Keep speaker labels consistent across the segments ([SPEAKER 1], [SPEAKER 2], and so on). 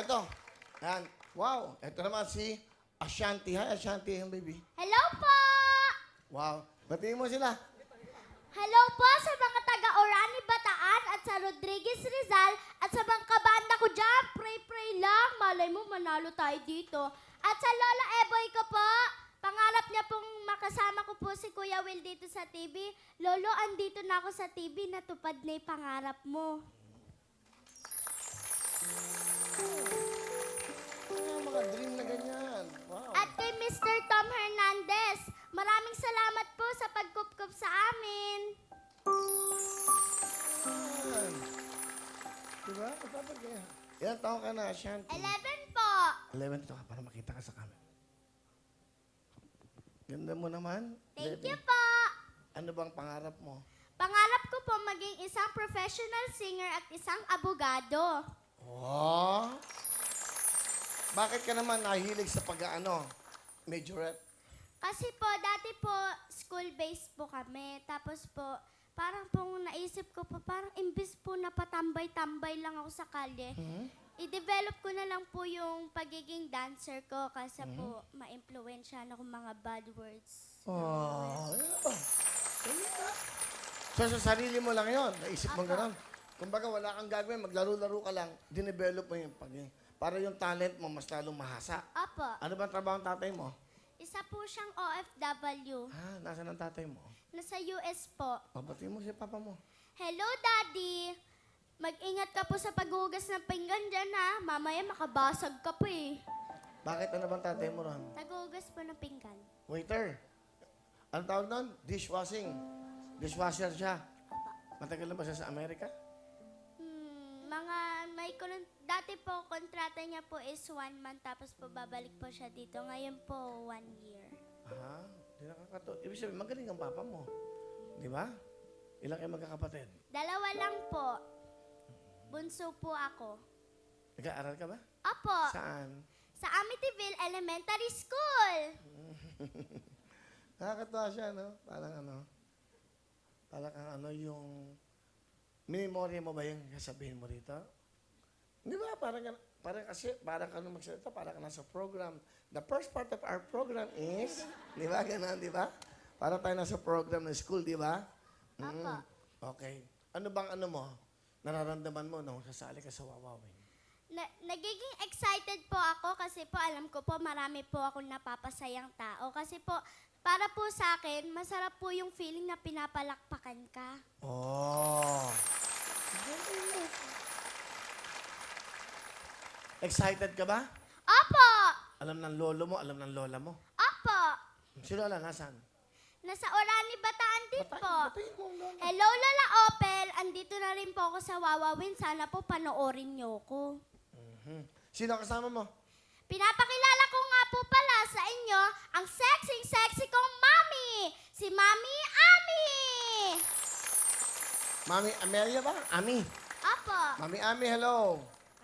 [SPEAKER 1] eto. Yan. Wow. Eto naman si Ashanti. Hi, Ashanti, yung baby.
[SPEAKER 2] Hello po!
[SPEAKER 1] Wow. Batiin mo sila.
[SPEAKER 2] Hello po sa mga taga Orani Bataan at sa Rodriguez Rizal at sa mga kabanda ko dyan. Pray, pray lang. Malay mo, manalo tayo dito. At sa Lola Eboy ko po, pangarap niya pong makasama ko po si Kuya Will dito sa TV. Lolo, andito na ako sa TV. Natupad na yung pangarap mo.
[SPEAKER 1] Ah, mga dream na ganyan. Wow.
[SPEAKER 2] At kay Mr. Tom Hernandez, maraming salamat po sa pagkupkup sa amin.
[SPEAKER 1] Yan. Diba? Dapat ganyan. Ilan taon ka na, Ashanti?
[SPEAKER 2] 11 po.
[SPEAKER 1] 11 to ka para makita ka sa camera. Ganda mo naman.
[SPEAKER 2] Thank
[SPEAKER 1] 11.
[SPEAKER 2] you po.
[SPEAKER 1] Ano bang pangarap mo?
[SPEAKER 2] Pangarap ko po maging isang professional singer at isang abogado.
[SPEAKER 1] Oh. Bakit ka naman nahilig sa pag-ano? Majorette?
[SPEAKER 2] Kasi po, dati po, school-based po kami. Tapos po, parang pong naisip ko po, parang imbis po na patambay-tambay lang ako sa kalye,
[SPEAKER 1] Hmm?
[SPEAKER 2] i-develop ko na lang po yung pagiging dancer ko kasi po, ma-influensyahan ako mga bad words.
[SPEAKER 1] Oh, yeah. So, sa sarili mo lang yon, naisip mo
[SPEAKER 2] Apa.
[SPEAKER 1] gano'n. Kumbaga, wala kang gagawin, maglaro-laro ka lang, dinevelop mo yung pag para yung talent mo mas lalong mahasa.
[SPEAKER 2] Apo,
[SPEAKER 1] Ano ba ang trabaho ng tatay mo?
[SPEAKER 2] isa po siyang OFW.
[SPEAKER 1] Ah, nasa ng tatay mo?
[SPEAKER 2] Nasa US po.
[SPEAKER 1] Pabatiin mo si papa mo.
[SPEAKER 2] Hello, Daddy! Mag-ingat ka po sa paghugas ng pinggan dyan, ha? Mamaya makabasag ka po, eh.
[SPEAKER 1] Bakit ano bang tatay mo ron?
[SPEAKER 2] Naghugas po ng pinggan.
[SPEAKER 1] Waiter. Ano tawag doon? Dishwashing. Dishwasher siya. Matagal na ba siya sa Amerika?
[SPEAKER 2] Hmm, mga may kon- dati po kontrata niya po is one month tapos po babalik po siya dito. Ngayon po one year.
[SPEAKER 1] Ah, di nakakato. Ibig sabihin, magaling ang papa mo. Di ba? Ilang kayo magkakapatid?
[SPEAKER 2] Dalawa lang po. Bunso po ako.
[SPEAKER 1] Nag-aaral ka ba?
[SPEAKER 2] Opo,
[SPEAKER 1] Saan?
[SPEAKER 2] sa Amityville Elementary School.
[SPEAKER 1] Nakakatawa siya, no? Parang ano, parang ang ano yung, minimorya mo ba yung sasabihin mo rito? Di ba? Parang, parang kasi, parang ka nung magsalita, parang ka nasa program. The first part of our program is, di ba? Ganun, di ba? Para tayo nasa program ng school, di ba? Mm. Okay. Ano bang ano mo? Nararamdaman mo nung sasali ka sa Wawawin?
[SPEAKER 2] Na, nagiging excited po ako kasi po alam ko po marami po akong napapasayang tao. Kasi po, para po sa akin, masarap po yung feeling na pinapalakpakan ka.
[SPEAKER 1] Oh. Excited ka ba?
[SPEAKER 2] Opo!
[SPEAKER 1] Alam ng lolo mo, alam ng lola mo.
[SPEAKER 2] Opo!
[SPEAKER 1] Si lola, nasan?
[SPEAKER 2] Nasa Orani, Bataan din
[SPEAKER 1] Batayin-
[SPEAKER 2] po.
[SPEAKER 1] batayin mo ang lola.
[SPEAKER 2] Hello, Lola Opel. Andito na rin po ako sa Wawawin. Sana po panoorin niyo ko.
[SPEAKER 1] Mhm. Sino ang kasama mo?
[SPEAKER 2] Pinapakilala ko nga po pala sa inyo ang sexy-sexy kong mami, si Mami Ami.
[SPEAKER 1] Mami Amelia ba? Ami.
[SPEAKER 2] Opo.
[SPEAKER 1] Mami Ami, hello.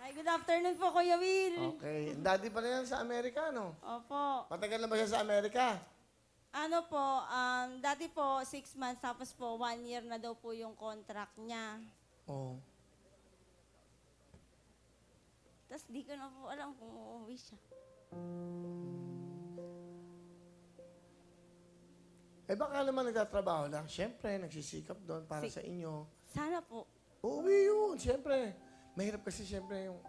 [SPEAKER 3] Ay, good afternoon po, Kuya Will.
[SPEAKER 1] Okay. Daddy pa na yan sa Amerika, no?
[SPEAKER 3] Opo.
[SPEAKER 1] Matagal na ba siya sa Amerika?
[SPEAKER 3] Ano po, um, dati po, six months, tapos po, one year na daw po yung contract niya.
[SPEAKER 1] Oo.
[SPEAKER 3] Tapos di ko na po alam kung uuwi siya.
[SPEAKER 1] Eh baka naman nagtatrabaho lang. Siyempre, nagsisikap doon para
[SPEAKER 3] Si-
[SPEAKER 1] sa inyo.
[SPEAKER 3] Sana po.
[SPEAKER 1] Uuwi yun, siyempre. Mahirap kasi siyempre yung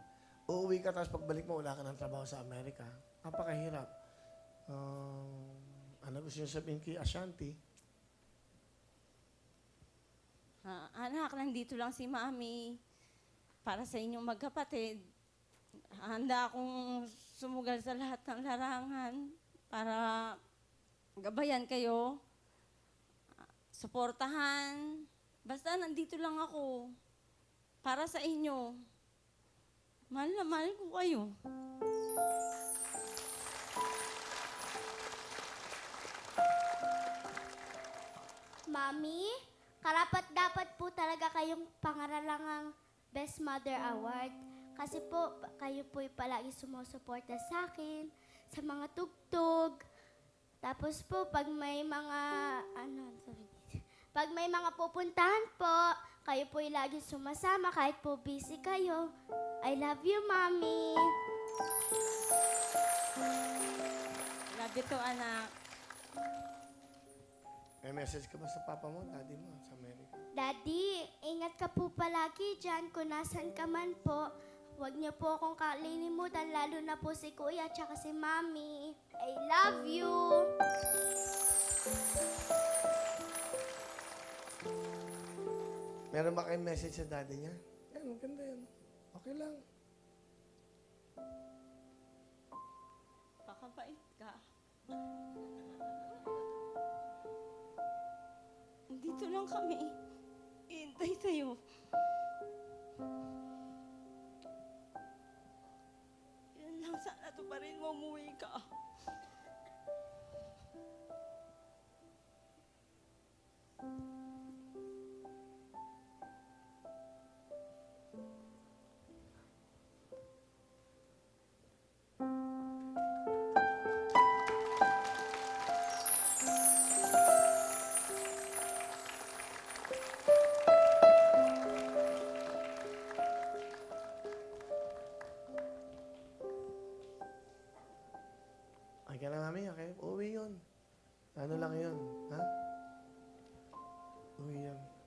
[SPEAKER 1] uuwi ka tapos pagbalik mo wala ka ng trabaho sa Amerika. Napakahirap. Um, ano gusto niyo sabihin kay Ashanti?
[SPEAKER 3] Ah, anak, nandito lang si Mami para sa inyong magkapatid. Handa akong sumugal sa lahat ng larangan para gabayan kayo, ah, suportahan. Basta nandito lang ako para sa inyo. Mahal na mahal ko kayo.
[SPEAKER 2] Mami, karapat dapat po talaga kayong pangaralangang Best Mother Award. Kasi po, kayo po palagi sumusuporta sa akin, sa mga tugtog. Tapos po, pag may mga, ano, sorry. Pag may mga pupuntahan po, kayo po'y lagi sumasama kahit po busy kayo. I love you, Mommy.
[SPEAKER 3] Love you too, anak.
[SPEAKER 1] May message ka ba sa papa mo, daddy mo, sa Amerika?
[SPEAKER 2] Daddy, ingat ka po palagi dyan kung nasan ka man po. Huwag niyo po akong kalilimutan, lalo na po si kuya at si mami. I love you!
[SPEAKER 1] Meron ba kayong message sa daddy niya? Yan, maganda yan. Okay lang.
[SPEAKER 3] Pakabait ka. Dito lang kami. Iintay sa'yo. Yan lang sana to pa rin mo umuwi ka. Ano lang yun, ha? Uwi yan. Um,